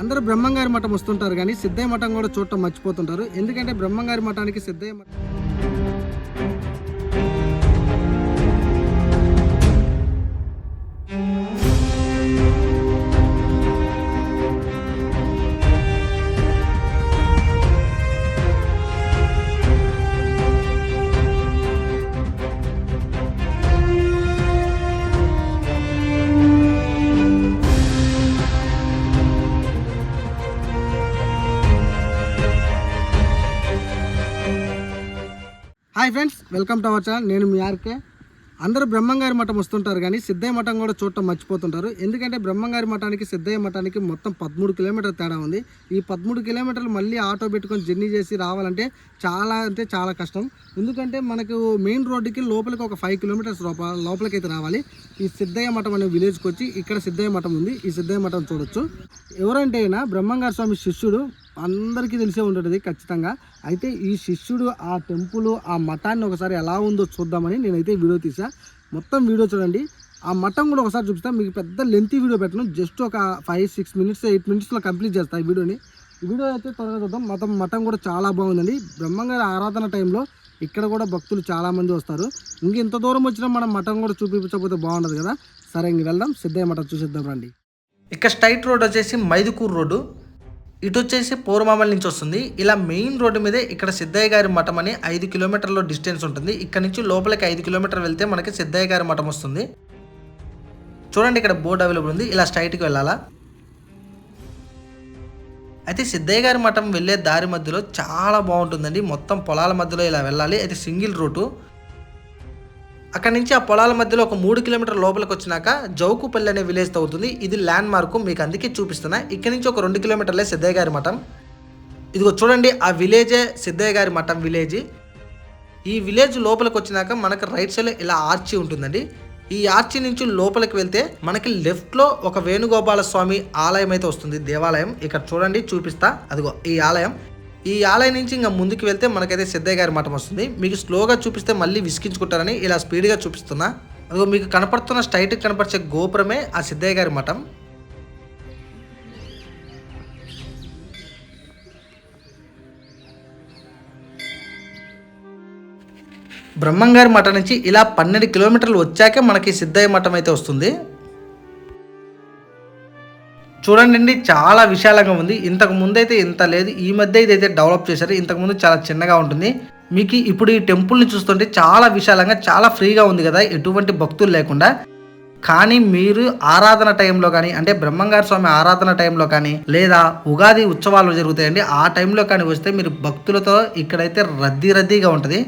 అందరూ బ్రహ్మంగారి మఠం వస్తుంటారు కానీ సిద్ధయ్య మఠం కూడా చూడటం మర్చిపోతుంటారు. ఎందుకంటే బ్రహ్మంగారి మఠానికి సిద్ధయ్య మఠం hi friends welcome to our channel. నేను మీ ఆర్కే. అందరూ బ్రహ్మంగారి మఠం వస్తుంటారు కానీ సిద్ధయ్య మఠం కూడా చూడటం మర్చిపోతుంటారు. ఎందుకంటే బ్రహ్మంగారి మఠానికి సిద్ధయ్య మఠానికి మొత్తం పదమూడు కిలోమీటర్ల తేడా ఉంది. ఈ పదమూడు కిలోమీటర్లు మళ్ళీ ఆటో పెట్టుకొని జర్నీ చేసి రావాలంటే చాలా అంటే చాలా కష్టం. ఎందుకంటే మనకు మెయిన్ రోడ్డుకి లోపలికి ఒక ఫైవ్ కిలోమీటర్స్ లోపల లోపలికి అయితే రావాలి. ఈ సిద్ధయ్య మఠం అనే విలేజ్కి వచ్చి ఇక్కడ సిద్ధయ్య మఠం ఉంది. ఈ సిద్ధయ్య మఠం చూడొచ్చు. ఎవరంటే అయినా బ్రహ్మంగారి స్వామి శిష్యుడు అందరికీ తెలిసే ఉంటుంది ఖచ్చితంగా. అయితే ఈ శిష్యుడు ఆ టెంపుల్ ఆ మఠాన్ని ఒకసారి ఎలా ఉందో చూద్దామని నేనైతే వీడియో తీసా. మొత్తం వీడియో చూడండి. ఆ మఠం కూడా ఒకసారి చూపిస్తాను మీకు పెద్ద లెంతీ వీడియో పెట్టను. జస్ట్ ఒక ఫైవ్ సిక్స్ మినిట్స్ ఎయిట్ మినిట్స్లో కంప్లీట్ చేస్తాను ఈ వీడియోని. వీడియో అయితే త్వరగా చూద్దాం. మతం మఠం కూడా చాలా బాగుందండి. బ్రహ్మంగారి ఆరాధన టైంలో ఇక్కడ కూడా భక్తులు చాలామంది వస్తారు. ఇంక ఇంత దూరం వచ్చినా మనం మఠం కూడా చూపించకపోతే బాగుండదు కదా. సరే ఇంక వెళ్దాం. సిద్ధయ్య మఠం చూసేద్దాం రండి. ఇక స్ట్రైట్ రోడ్ వచ్చేసి మైదుకూరు రోడ్డు. ఇటు వచ్చేసి పూర్వమామల నుంచి వస్తుంది. ఇలా మెయిన్ రోడ్డు మీదే ఇక్కడ సిద్ధయ్య గారి మఠం అని ఐదు కిలోమీటర్ల డిస్టెన్స్ ఉంటుంది. ఇక్కడ నుంచి లోపలికి ఐదు కిలోమీటర్ వెళ్తే మనకి సిద్ధయ్య గారి మఠం వస్తుంది. చూడండి ఇక్కడ బోర్డు అవైలబుల్ ఉంది. ఇలా స్ట్రైట్కి వెళ్ళాలా? అయితే సిద్ధయ్య గారి మఠం వెళ్ళే దారి మధ్యలో చాలా బాగుంటుందండి. మొత్తం పొలాల మధ్యలో ఇలా వెళ్ళాలి. అయితే సింగిల్ రూటు. అక్కడ నుంచి ఆ పొలాల మధ్యలో ఒక మూడు కిలోమీటర్ లోపలికి వచ్చినాక జౌకుపల్లి అనే విలేజ్ అవుతుంది. ఇది ల్యాండ్ మార్క్ మీకు అందుకే చూపిస్తున్నా. ఇక్కడ నుంచి ఒక రెండు కిలోమీటర్లే సిద్ధయ్య గారి మఠం. ఇదిగో చూడండి ఆ విలేజే సిద్ధయ్య గారి మఠం విలేజ్. ఈ విలేజ్ లోపలికి వచ్చినాక మనకు రైట్ సైడ్ ఇలా ఆర్చి ఉంటుందండి. ఈ ఆర్చి నుంచి లోపలికి వెళ్తే మనకి లెఫ్ట్లో ఒక వేణుగోపాల స్వామి ఆలయం అయితే వస్తుంది దేవాలయం. ఇక్కడ చూడండి చూపిస్తా. అదిగో ఈ ఆలయం. ఈ ఆలయం నుంచి ఇంకా ముందుకు వెళ్తే మనకైతే సిద్ధయ్య గారి మఠం వస్తుంది. మీకు స్లోగా చూపిస్తే మళ్ళీ విసికించుకుంటారని ఇలా స్పీడ్గా చూపిస్తున్నా. అదిగో మీకు కనపడుతున్న స్ట్రైట్ కనపరిచే గోపురమే ఆ సిద్ధయ్య గారి మఠం. బ్రహ్మంగారి మఠం నుంచి ఇలా పన్నెండు కిలోమీటర్లు వచ్చాకే మనకి సిద్ధయ్య మఠం అయితే వస్తుంది. చూడండి చాలా విశాలంగా ఉంది. ఇంతకు ముందు అయితే ఇంత లేదు ఈ మధ్య ఇదైతే డెవలప్ చేశారు. ఇంతకు ముందు చాలా చిన్నగా ఉంటుంది. మీకు ఇప్పుడు ఈ టెంపుల్ని చూస్తుంటే చాలా విశాలంగా చాలా ఫ్రీగా ఉంది కదా ఎటువంటి భక్తులు లేకుండా. కానీ మీరు ఆరాధన టైంలో కానీ అంటే బ్రహ్మంగారి స్వామి ఆరాధన టైంలో కానీ లేదా ఉగాది ఉత్సవాలు జరుగుతాయండి ఆ టైంలో కానీ వస్తే మీరు భక్తులతో ఇక్కడైతే రద్దీ రద్దీగా ఉంటుంది.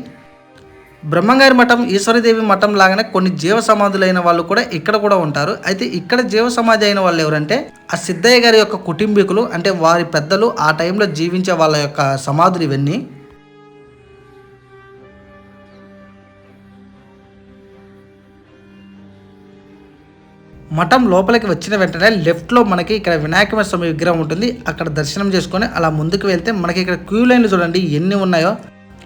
బ్రహ్మంగారి మఠం ఈశ్వరదేవి మఠం లాగానే కొన్ని జీవ సమాధులైన వాళ్ళు కూడా ఇక్కడ కూడా ఉంటారు. అయితే ఇక్కడ జీవ సమాధి అయిన వాళ్ళు ఎవరంటే ఆ సిద్ధయ్య గారి యొక్క కుటుంబీకులు అంటే వారి పెద్దలు ఆ టైంలో జీవించే వాళ్ళ యొక్క సమాధులు ఇవన్నీ. మఠం లోపలికి వచ్చిన వెంటనే లెఫ్ట్లో మనకి ఇక్కడ వినాయక స్వామి విగ్రహం ఉంటుంది. అక్కడ దర్శనం చేసుకొని అలా ముందుకు వెళ్తే మనకి ఇక్కడ క్యూ లైన్లు చూడండి ఎన్ని ఉన్నాయో.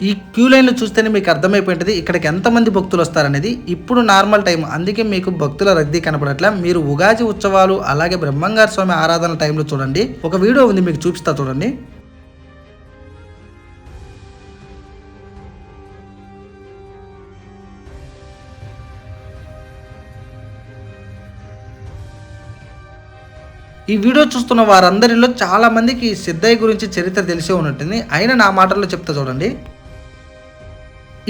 ఈ క్యూ లైన్లు చూస్తేనే మీకు అర్థమైపోయింటుంది ఇక్కడికి ఎంతమంది భక్తులు వస్తారనేది ఇప్పుడు నార్మల్ టైం అందుకే మీకు భక్తుల రద్దీ కనపడట్లా. మీరు ఉగాది ఉత్సవాలు అలాగే బ్రహ్మంగారి స్వామి ఆరాధన టైంలో చూడండి. ఒక వీడియో ఉంది మీకు చూపిస్తా చూడండి. ఈ వీడియో చూస్తున్న వారందరిలో చాలా మందికి సిద్ధయ్య గురించి చరిత్ర తెలిసే ఉన్నట్టుంది. అయినా నా మాటల్లో చెప్తా చూడండి.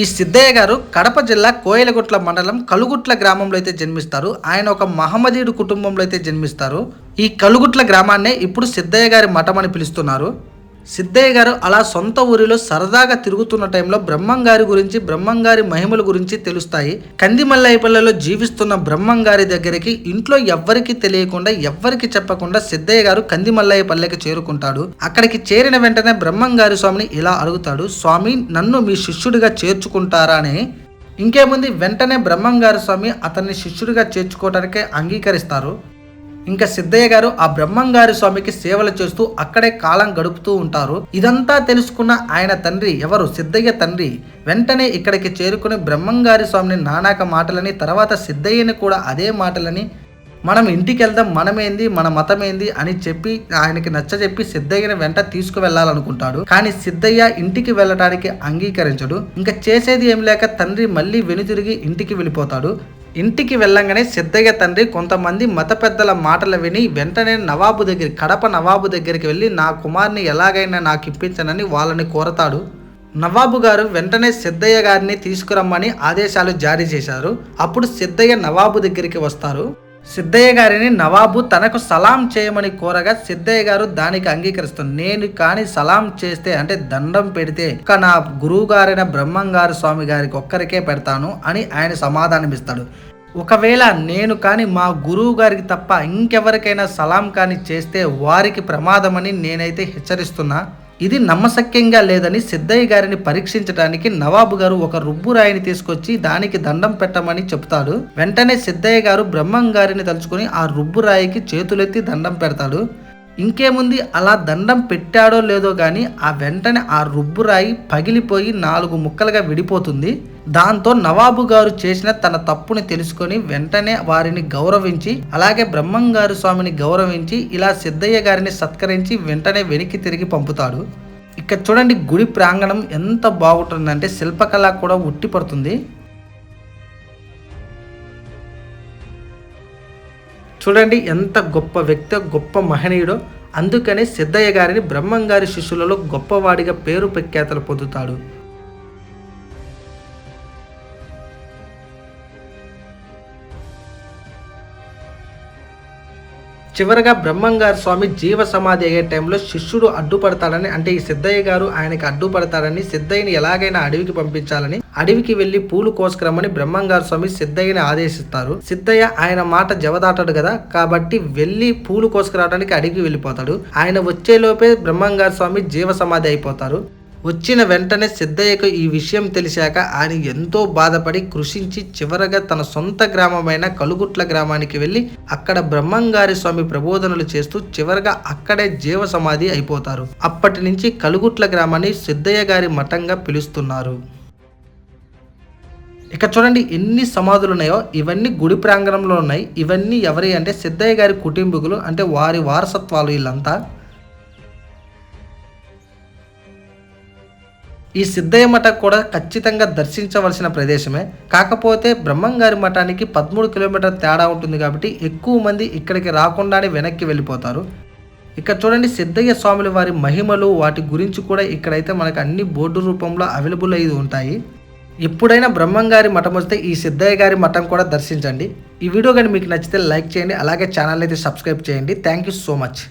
ఈ సిద్ధయ్య గారు కడప జిల్లా కోయలగుట్ల మండలం కలుగుట్ల గ్రామంలో అయితే జన్మిస్తారు. ఆయన ఒక మహమ్మదీయుడు కుటుంబంలో అయితే జన్మిస్తారు. ఈ కలుగుట్ల గ్రామాన్నే ఇప్పుడు సిద్ధయ్య గారి మఠం అని పిలుస్తున్నారు. సిద్ధయ్య గారు అలా సొంత ఊరిలో సరదాగా తిరుగుతున్న టైంలో బ్రహ్మంగారి గురించి బ్రహ్మంగారి మహిమల గురించి తెలుస్తాయి. కందిమల్లయ్యపల్లెలో జీవిస్తున్న బ్రహ్మంగారి దగ్గరికి ఇంట్లో ఎవ్వరికి తెలియకుండా ఎవ్వరికి చెప్పకుండా సిద్ధయ్య గారు కందిమల్లయ్య పల్లెకి చేరుకుంటాడు. అక్కడికి చేరిన వెంటనే బ్రహ్మంగారి స్వామిని ఇలా అడుగుతాడు స్వామి నన్ను మీ శిష్యుడిగా చేర్చుకుంటారా? అని. ఇంకేముంది? వెంటనే బ్రహ్మంగారి స్వామి అతన్ని శిష్యుడిగా చేర్చుకోవడానికే అంగీకరిస్తారు. ఇంకా సిద్ధయ్య గారు ఆ బ్రహ్మంగారి స్వామికి సేవలు చేస్తూ అక్కడే కాలం గడుపుతూ ఉంటారు. ఇదంతా తెలుసుకున్న ఆయన తండ్రి ఎవరు? సిద్ధయ్య తండ్రి. వెంటనే ఇక్కడికి చేరుకుని బ్రహ్మంగారి స్వామిని నానాక మాటలని తర్వాత సిద్ధయ్యని కూడా అదే మాటలని మనం ఇంటికి వెళ్దాం మనమేంది మన మతమేంది అని చెప్పి ఆయనకి నచ్చజెప్పి సిద్ధయ్యని వెంట తీసుకువెళ్ళాలనుకుంటాడు కానీ సిద్ధయ్య ఇంటికి వెళ్ళడానికి అంగీకరించడు. ఇంకా చేసేది ఏం లేక తండ్రి మళ్ళీ వెనుతిరిగి ఇంటికి వెళ్ళిపోతాడు. ఇంటికి వెళ్ళంగానే సిద్ధయ్య తండ్రి కొంతమంది మత పెద్దల మాటలు విని వెంటనే నవాబు దగ్గర కడప నవాబు దగ్గరికి వెళ్ళి నా కుమార్ని ఎలాగైనా నాకు ఇప్పించనని వాళ్ళని కోరతాడు. నవాబు గారు వెంటనే సిద్ధయ్య గారిని తీసుకురమ్మని ఆదేశాలు జారీ చేశారు. అప్పుడు సిద్ధయ్య నవాబు దగ్గరికి వస్తారు. సిద్ధయ్య గారిని నవాబు తనకు సలాం చేయమని కోరగా సిద్ధయ్య గారు దానికి అంగీకరిస్తుంది నేను కానీ సలాం చేస్తే అంటే దండం పెడితే ఇక నా గురువు గారైన బ్రహ్మంగారు స్వామి గారికి ఒక్కరికే పెడతాను అని ఆయన సమాధానమిస్తాడు ఒకవేళ నేను కానీ మా గురువు గారికి తప్ప ఇంకెవరికైనా సలాం కానీ చేస్తే వారికి ప్రమాదమని నేనైతే హెచ్చరిస్తున్నా. ఇది నమ్మశక్యంగా లేదని సిద్ధయ్య గారిని పరీక్షించడానికి నవాబు గారు ఒక రుబ్బు రాయిని తీసుకొచ్చి దానికి దండం పెట్టమని చెప్తాడు. వెంటనే సిద్ధయ్య గారు బ్రహ్మం గారిని తలుచుకుని ఆ రుబ్బు రాయికి చేతులెత్తి దండం పెడతాడు. ఇంకేముంది? అలా దండం పెట్టాడో లేదో కానీ ఆ వెంటనే ఆ రుబ్బురాయి పగిలిపోయి నాలుగు ముక్కలుగా విడిపోతుంది. దాంతో నవాబు గారు చేసిన తన తప్పుని తెలుసుకొని వెంటనే వారిని గౌరవించి అలాగే బ్రహ్మంగారు స్వామిని గౌరవించి ఇలా సిద్ధయ్య గారిని సత్కరించి వెంటనే వెనక్కి తిరిగి పంపుతాడు. ఇక్కడ చూడండి గుడి ప్రాంగణం ఎంత బాగుంటుందంటే శిల్పకళ కూడా ఉట్టిపడుతుంది చూడండి ఎంత గొప్ప వ్యక్తి గొప్ప మహనీయుడో. అందుకనే సిద్ధయ్య గారిని బ్రహ్మంగారి శిష్యులలో గొప్పవాడిగా పేరు ప్రఖ్యాతలు పొందుతాడు. చివరగా బ్రహ్మంగారు స్వామి జీవ సమాధి అయ్యే టైంలో శిష్యుడు అడ్డుపడతాడని అంటే ఈ సిద్ధయ్య గారు ఆయనకి అడ్డుపడతాడని సిద్ధయ్యని ఎలాగైనా అడవికి పంపించాలని అడవికి వెళ్ళి పూలు కోసుకురమ్మని బ్రహ్మంగారు స్వామి సిద్ధయ్యని ఆదేశిస్తారు. సిద్ధయ్య ఆయన మాట జవదాటాడు కదా కాబట్టి వెళ్ళి పూలు కోసుకురావడానికి అడవికి వెళ్ళిపోతాడు. ఆయన వచ్చేలోపే బ్రహ్మంగారు స్వామి జీవ సమాధి అయిపోతారు. వచ్చిన వెంటనే సిద్ధయ్యకు ఈ విషయం తెలిసాక ఆయన ఎంతో బాధపడి కృషించి చివరగా తన సొంత గ్రామమైన కలుగుట్ల గ్రామానికి వెళ్ళి అక్కడ బ్రహ్మంగారి స్వామి ప్రబోధనలు చేస్తూ చివరగా అక్కడే జీవ సమాధి అయిపోతారు. అప్పటి నుంచి కలుగుట్ల గ్రామాన్ని సిద్ధయ్య గారి మఠంగా పిలుస్తున్నారు. ఇక చూడండి ఎన్ని సమాధులు ఉన్నాయో ఇవన్నీ గుడి ప్రాంగణంలో ఉన్నాయి. ఇవన్నీ ఎవరి అంటే సిద్ధయ్య గారి కుటుంబీకులు అంటే వారి వారసత్వాలు వీళ్ళంతా. ఈ సిద్ధయ్య మఠం కూడా ఖచ్చితంగా దర్శించవలసిన ప్రదేశమే. కాకపోతే బ్రహ్మంగారి మఠానికి పదమూడు కిలోమీటర్ తేడా ఉంటుంది కాబట్టి ఎక్కువ మంది ఇక్కడికి రాకుండానే వెనక్కి వెళ్ళిపోతారు. ఇక్కడ చూడండి సిద్ధయ్య స్వాముల వారి మహిమలు వాటి గురించి కూడా ఇక్కడైతే మనకు అన్ని బోర్డు రూపంలో అవైలబుల్ అయి ఉంటాయి. ఎప్పుడైనా బ్రహ్మంగారి మఠం వస్తే ఈ సిద్ధయ్య గారి మఠం కూడా దర్శించండి. ఈ వీడియో కానీ మీకు నచ్చితే లైక్ చేయండి అలాగే ఛానల్ అయితే సబ్స్క్రైబ్ చేయండి. Thank you so much.